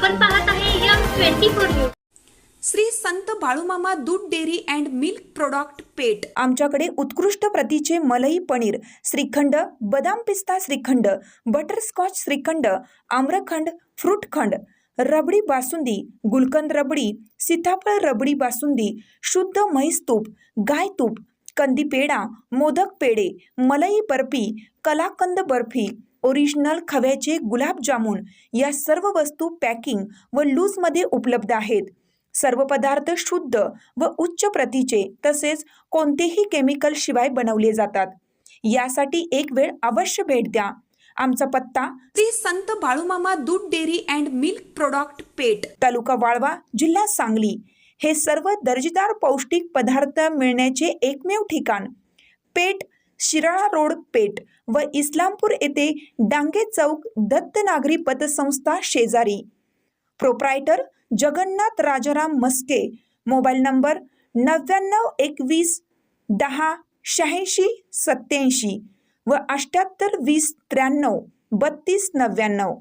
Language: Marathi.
आपण पाहत आहे M twenty four news Shri Sant Balumama Doodh dairy and milk product Peth आमच्याकडे उत्कृष्ट प्रतीचे मलई पनीर श्रीखंड बदाम पिस्ता श्रीखंड बटरस्कॉच श्रीखंड आम्रखंड फ्रूटखंड रबडी बासुंदी गुलकंद रबडी सीताफळ रबडी बासुंदी शुद्ध म्हैस तूप गाय तूप कंदी पेढा मोदक पेढे मलई बर्फी कलाकंद बर्फी ओरिजिनल खव्याचे गुलाबजामुन या सर्व वस्तू पॅकिंग व लूजमध्ये उपलब्ध आहेत. सर्व पदार्थ शुद्ध व उच्च प्रतीचे तसेच कोणतेही केमिकल शिवाय बनवले जातात. यासाठी एक वेळ अवश्य भेट द्या. आमचा पत्ता Shri Sant Balumama Doodh dairy and milk product Peth taluka Walwa जिल्हा सांगली. हे सर्व दर्जेदार पौष्टिक पदार्थ मिळण्याचे एकमेव ठिकाण. पेट शिराळा रोड पेट व इस्लामपूर येथे डांगे चौक दत्त नागरी पतसंस्था शेजारी. Proprietor Jagannath Rajaram Maske. Mobile number नव्याण्णव एकवीस दहा शहाऐंशी सत्याऐंशी व अठ्ठ्याहत्तर वीस त्र्याण्णव बत्तीस नव्याण्णव.